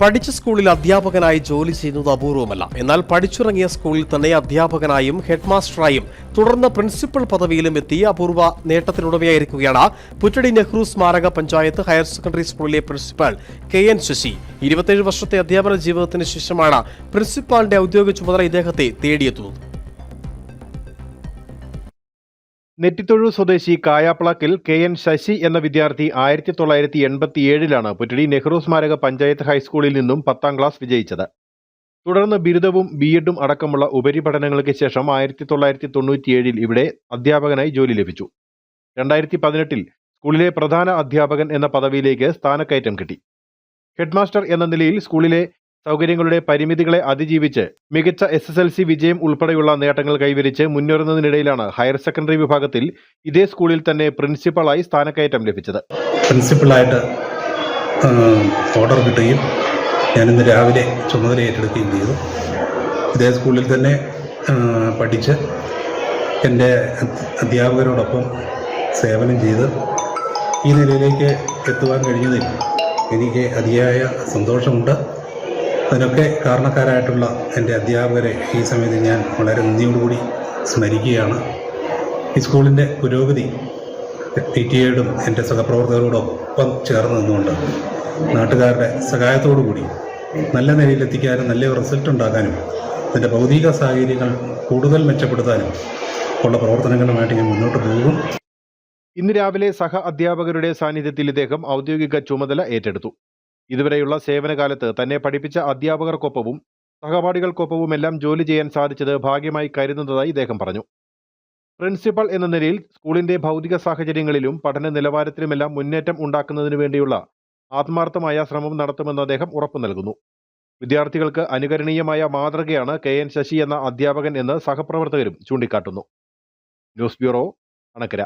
പഠിച്ച സ്കൂളിൽ അധ്യാപകനായി ജോലി ചെയ്യുന്നത് അപൂർവമല്ല. എന്നാൽ പഠിച്ചിറങ്ങിയ സ്കൂളിൽ തന്നെ അധ്യാപകനായും ഹെഡ്മാസ്റ്ററായും തുടർന്ന് പ്രിൻസിപ്പൽ പദവിയിലും എത്തി അപൂർവ നേട്ടത്തിനുടമയായിരിക്കുകയാണ് പുറ്റടി നെഹ്റു സ്മാരക പഞ്ചായത്ത് ഹയർ സെക്കൻഡറി സ്കൂളിലെ പ്രിൻസിപ്പൽ കെ എൻ ശശി. ഇരുപത്തിയേഴ് വർഷത്തെ അധ്യാപന ജീവിതത്തിന് ശേഷമാണ് പ്രിൻസിപ്പാളിന്റെ ഔദ്യോഗിക ചുമതല ഇദ്ദേഹത്തെ തേടിയെത്തുന്നത്. നെറ്റിത്തൊഴു സ്വദേശി കായാപ്ലാക്കിൽ കെ എൻ ശശി എന്ന വിദ്യാർത്ഥി ആയിരത്തി തൊള്ളായിരത്തി എൺപത്തിയേഴിലാണ് പുറ്റടി നെഹ്റു സ്മാരക പഞ്ചായത്ത് ഹൈസ്കൂളിൽ നിന്നും പത്താം ക്ലാസ് വിജയിച്ചത്. തുടർന്ന് ബിരുദവും ബി എഡും അടക്കമുള്ള ഉപരിപഠനങ്ങൾക്ക് ശേഷം ആയിരത്തി തൊള്ളായിരത്തി തൊണ്ണൂറ്റിയേഴിൽ ഇവിടെ അധ്യാപകനായി ജോലി ലഭിച്ചു. രണ്ടായിരത്തി പതിനെട്ടിൽ സ്കൂളിലെ പ്രധാന അധ്യാപകൻ എന്ന പദവിയിലേക്ക് സ്ഥാനക്കയറ്റം കിട്ടി. ഹെഡ്മാസ്റ്റർ എന്ന നിലയിൽ സ്കൂളിലെ സൗകര്യങ്ങളുടെ പരിമിതികളെ അതിജീവിച്ച് മികച്ച എസ് എസ് എൽ സി വിജയം ഉൾപ്പെടെയുള്ള നേട്ടങ്ങൾ കൈവരിച്ച് മുന്നേറുന്നതിനിടയിലാണ് ഹയർ സെക്കൻഡറി വിഭാഗത്തിൽ ഇതേ സ്കൂളിൽ തന്നെ പ്രിൻസിപ്പളായി സ്ഥാനക്കയറ്റം ലഭിച്ചത്. പ്രിൻസിപ്പളായിട്ട് ഓർഡർ കിട്ടുകയും ഇന്ന് രാവിലെ ചുമതല ഏറ്റെടുക്കുകയും ചെയ്തു. ഇതേ സ്കൂളിൽ തന്നെ പഠിച്ച് എന്റെ അധ്യാപകരോടൊപ്പം സേവനം ചെയ്ത് ഈ നിലയിലേക്ക് എത്തുവാൻ കഴിഞ്ഞതിൽ എനിക്ക് അതിയായ സന്തോഷമുണ്ട്. അതിനൊക്കെ കാരണക്കാരായിട്ടുള്ള എന്റെ അധ്യാപകരെ ഈ സമയത്ത് ഞാൻ വളരെ നന്ദിയോടുകൂടി സ്മരിക്കുകയാണ്. ഈ സ്കൂളിന്റെ പുരോഗതി പി ടി എയോടും എന്റെ സഹപ്രവർത്തകരോടൊപ്പം ചേർന്ന് നിന്നുകൊണ്ട് നാട്ടുകാരുടെ സഹായത്തോടു കൂടി നല്ല നിലയിലെത്തിക്കാനും നല്ല റിസൾട്ട് ഉണ്ടാക്കാനും അതിന്റെ ഭൗതിക സാഹചര്യങ്ങൾ കൂടുതൽ മെച്ചപ്പെടുത്താനും ഉള്ള പ്രവർത്തനങ്ങളുമായിട്ട് ഞാൻ മുന്നോട്ട് പോകും. ഇന്ന് രാവിലെ സഹ അധ്യാപകരുടെ സാന്നിധ്യത്തിൽ ഇദ്ദേഹം ഔദ്യോഗിക ചുമതല ഏറ്റെടുത്തു. ഇതുവരെയുള്ള സേവനകാലത്ത് തന്നെ പഠിപ്പിച്ച അധ്യാപകർക്കൊപ്പവും സഹപാഠികൾക്കൊപ്പവും എല്ലാം ജോലി ചെയ്യാൻ സാധിച്ചത് ഭാഗ്യമായി കരുതുന്നതായി ഇദ്ദേഹം പറഞ്ഞു. പ്രിൻസിപ്പൽ എന്ന നിലയിൽ സ്കൂളിന്റെ ഭൗതിക സാഹചര്യങ്ങളിലും പഠന നിലവാരത്തിലുമെല്ലാം മുന്നേറ്റം ഉണ്ടാക്കുന്നതിനു വേണ്ടിയുള്ള ആത്മാർത്ഥമായ ശ്രമം നടത്തുമെന്ന് അദ്ദേഹം ഉറപ്പു നൽകുന്നു. വിദ്യാർത്ഥികൾക്ക് അനുകരണീയമായ മാതൃകയാണ് കെ എൻ ശശി എന്ന അധ്യാപകൻ എന്ന് സഹപ്രവർത്തകരും ചൂണ്ടിക്കാട്ടുന്നു. News bureau Anakkara.